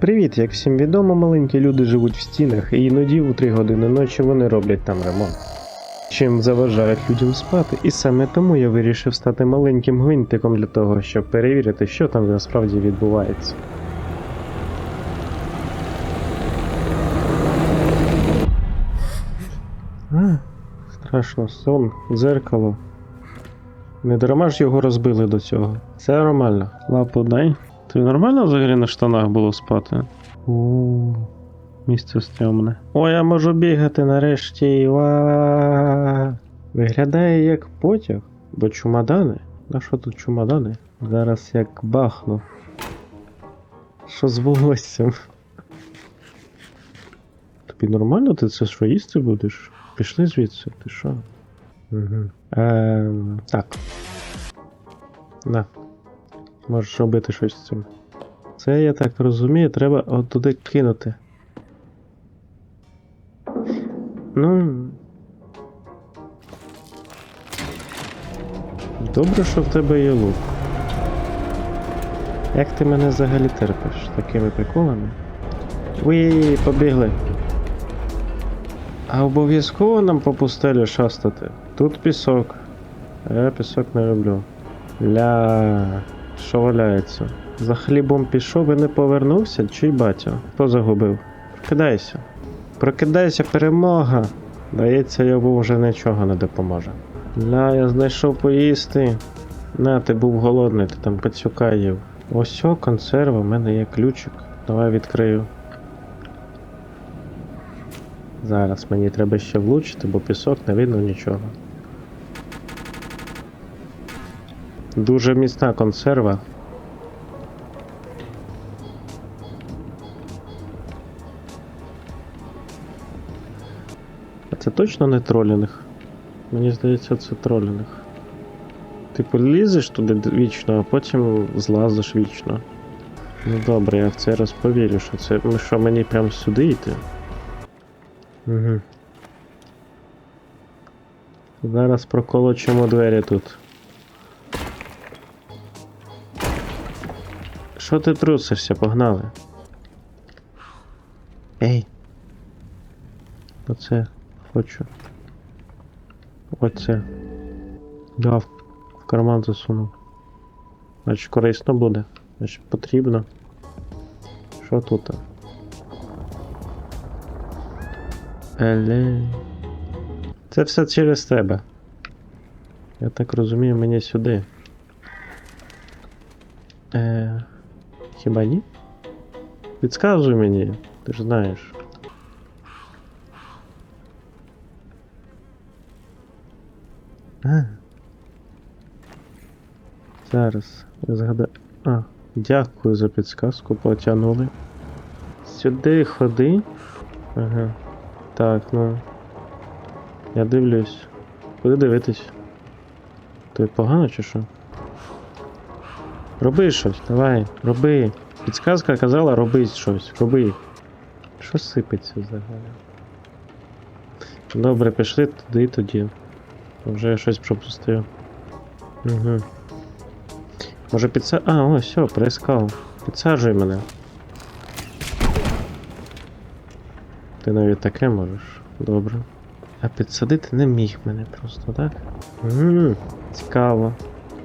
Привіт, як всім відомо, маленькі люди живуть в стінах, і іноді у 3 години ночі вони роблять там ремонт. Чим заважають людям спати, і саме тому я вирішив стати маленьким гвинтиком для того, щоб перевірити, що там насправді відбувається. А, страшно, сон, дзеркало. Не дарма ж його розбили до цього. Все нормально. Лапу дай. Ти нормально взагалі на штанах було спати? У місце стрьомне. О, я можу бігати нарешті. Ва. Виглядає як потяг, бо чумадани. На що тут чумадани? Зараз як бахну. Що з волоссям? Тобі нормально ти це що їсти будеш? Пішли звідси, ти що? Угу. Ем, так. На. Можеш робити щось з цим. Це, я так розумію, треба от туди кинути. Ну. Добре, що в тебе є лук. Як ти мене взагалі терпиш такими приколами? Уї, побігли. А обов'язково нам по пустелі шастати. Тут пісок. А я пісок не люблю. Ля, що валяється? За хлібом пішов і не повернувся, чий батя? Хто загубив? Прокидайся. Прокидайся, перемога! Дається, йому вже нічого не допоможе. Ля, я знайшов поїсти. На, ти був голодний, ти там пацюка їв. Ось о, консерва, в мене є ключик. Давай відкрию. Зараз мені треба ще влучити, бо пісок не видно нічого. Дуже міцна консерва. А це точно не тролінг? Мені здається, це тролінг. Ти лізеш туди вічно, а потім злазиш вічно. Ну добре, я в це раз повірю, що це. Ну що мені прям сюди йти? Угу. Зараз проколочимо двері тут. Що ти трусишся, погнали? Ей. Оце хочу. Оце. Да, в, карман засунув. Значить корисно буде. Значить потрібно. Що тут? Еле. Це все через тебе. Я так розумію, мені сюди. Е, хіба ні? Підказуй мені, ти ж знаєш. А. Зараз я згадаю. А, дякую за підсказку, потягнули. Сюди ходи. Ага. Так, ну. Я дивлюсь. Куди дивитись? Тобі погано чи що? Роби щось, давай, роби. Підсказка казала, роби щось, роби. Що сипеться взагалі? Добре, пішли туди тоді. Вже я щось пропустив. Угу. Може підса... А, ось, все, прискав. Підсаджуй мене. Ти навіть таке можеш. Добре. А підсадити не міг мене просто, так? Ммм, цікаво.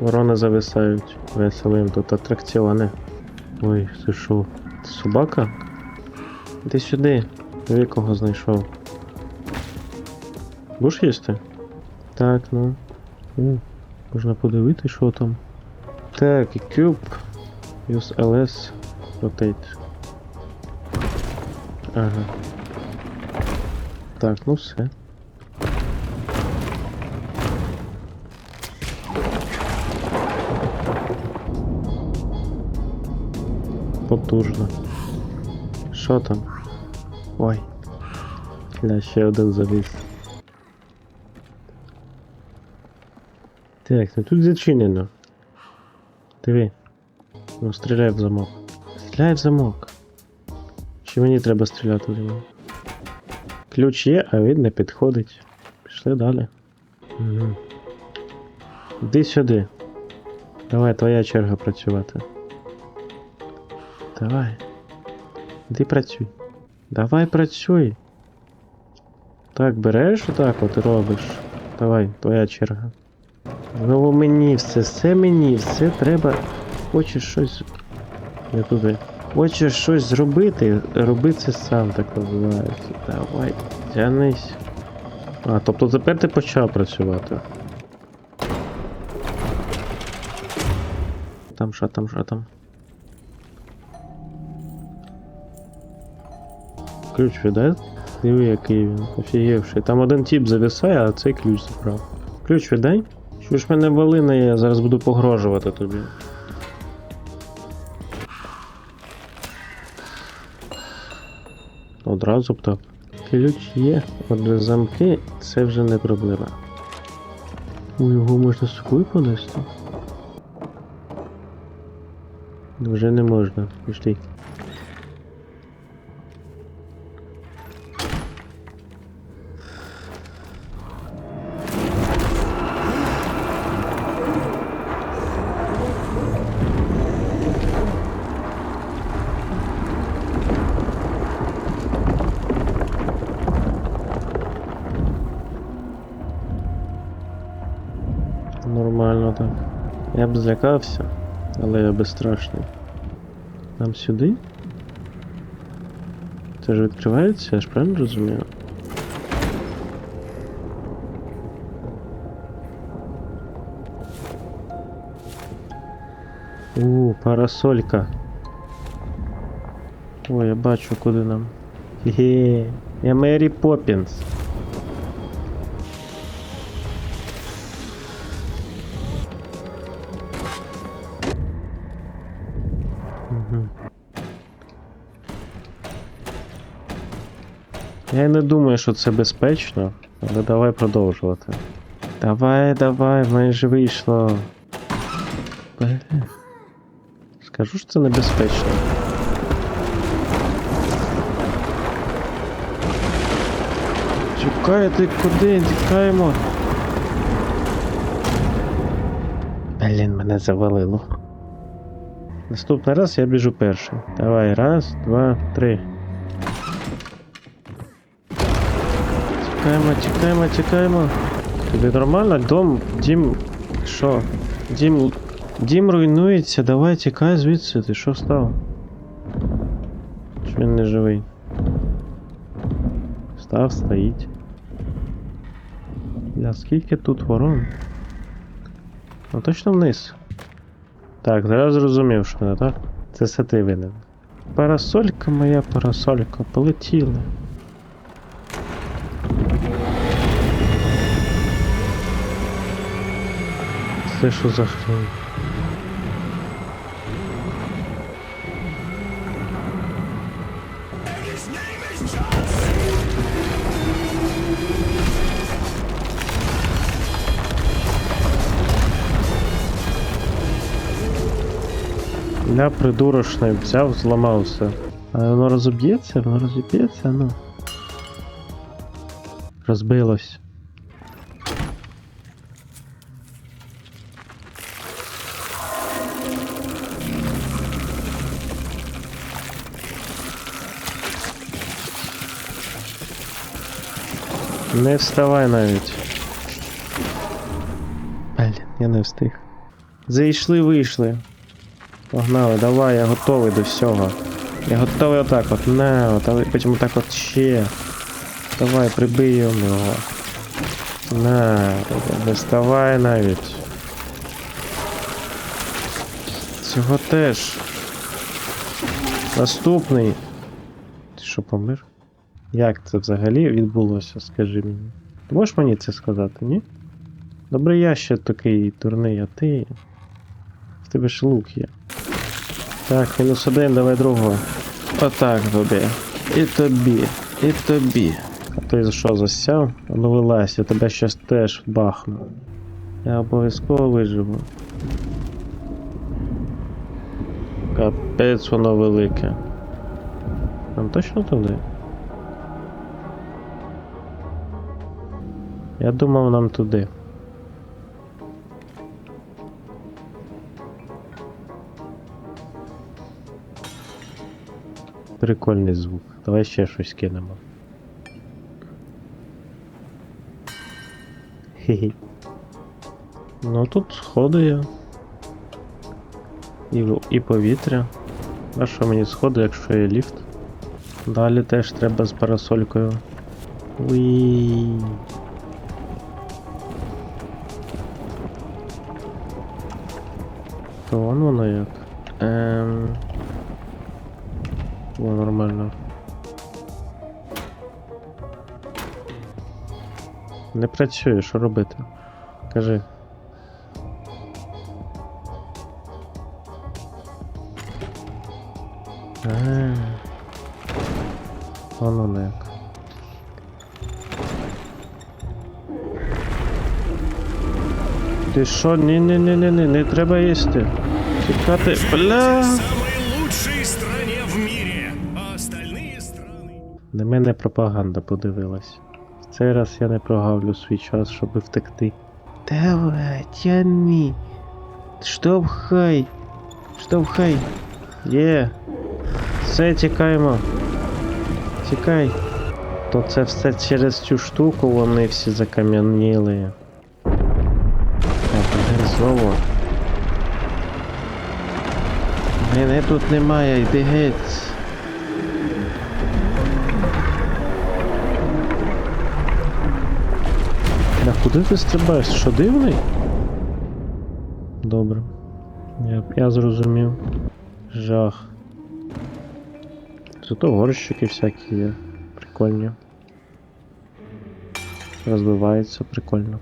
Ворони зависають. Весело їм тут атракціони. Ой, це що? Це собака? Іди сюди. Диви, кого знайшов. Будеш їсти? Так, ну. О, можна подивити, що там. Так, Cube. Use LS. Rotate. Ага. Так, ну все. Потужно. Що там? Ой. Ля, ще один завис. Так, ну тут зачинено. Диви. Ну, стріляй в замок. Стріляй в замок. Чи мені треба стріляти в замок? Ключ є, а він не підходить. Пішли далі. Угу. Іди сюди. Давай, твоя черга працювати. Давай. Іди працюй. Давай працюй. Так, береш отак от робиш. Давай, твоя черга. Знову мені все, все мені, все треба. Хочеш щось. Не туди. Хочеш щось зробити, роби це сам так називається. Давай, тянись. А, тобто тепер ти почав працювати. Там що там, що там? Ключ віддай? Диви, який він, офігівший. Там один тип зависає, а цей ключ забрав. Ключ віддай? Що ж мене волина, я зараз буду погрожувати тобі. Одразу б так. Ключ є, отже замки це вже не проблема. У його можна з собою понести? Вже не можна. Пішли. Я б злякався, але я безстрашний. Нам сюди? Це ж відкривається, я ж правильно розумію? У, парасолька. О, я бачу, куди нам. Хе-хе, я Мері Поппінс. Я не думаю, що це безпечно, але давай продовжувати. Давай, давай, майже вийшло. Бля. Скажу, що це небезпечно. Чекайте, куди? Тікаємо. Блін, мене завалило. Наступний раз я біжу перший. Давай, раз, два, три. Тікаємо, тікаємо, тікаємо. Тобі нормально? Дом, дім. Що? Дім. Дім руйнується, давай тікай звідси, ти що став? Чи він не живий? Став, стоїть. Бля, скільки тут ворон? Ну точно вниз. Так, зараз зрозумів, що не так. Це все ти винен. Парасолька моя парасолька, полетіла. Це що за хрень? Ля придурочний взяв, зламався. А воно розоб'ється? Воно розіб'ється, ну. Розбилось. Не вставай навіть. Блін, я не встиг. Зайшли, вийшли. Погнали, давай, я готовий до всього. Я готовий отак от, на, от, потім отак от ще. Давай, прибий його. На, не вставай навіть. Цього теж. Наступний. Ти що, помер? Як це взагалі відбулося, скажи мені? Ти можеш мені це сказати, ні? Добре, я ще такий дурний, а ти. В тебе ж лук є. Так, мінус один, давай другого. Отак тобі. І тобі, і тобі. Ти за що засяв? Ну вилазь, я тебе щас теж бахну. Я обов'язково виживу. Капець воно велике. Нам точно туди? Я думав нам туди. Прикольний звук. Давай ще щось кинемо. Хі-хі. Ну тут сходи є. І, і повітря. А що мені сходи, якщо є ліфт? Далі теж треба з парасолькою. Уі. То вон воно як. Ем... О, нормально. Не працює, що робити? Кажи. Воно як. Ти що? Ні, ні, ні, ні, ні, не треба їсти. Чекати. Бля. На мене пропаганда подивилась. В цей раз я не прогавлю свій час, щоб втекти. Давай, тяни. Штовхай. Штовхай. Є. Все, тікаємо. Тікай. То це все через цю штуку вони всі закам'яніли. Так, знову. Мене тут немає, йди геть. Куди ти стрибаєш? Що дивний? Добре. Я, я зрозумів. Жах. Зато горщики всякі є. Прикольні. Розбиваються, прикольно.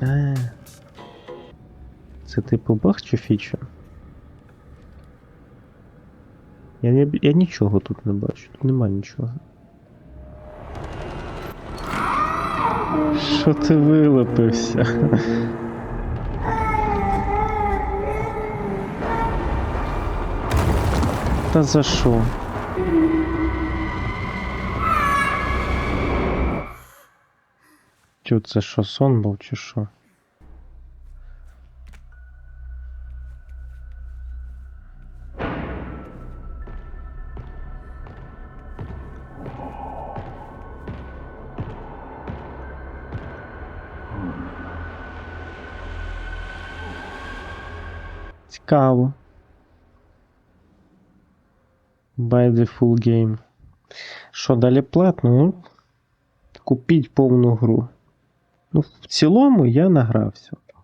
А. Це типу баг чи фіча? Я, не, я нічого тут не бачу, тут нема нічого. Що ти вилепився? Та за що? Тю, це що, сон був чи що? Цікаво. Buy the full game. Що, далі платно? Ну, купіть повну гру. Ну, в цілому я награвся.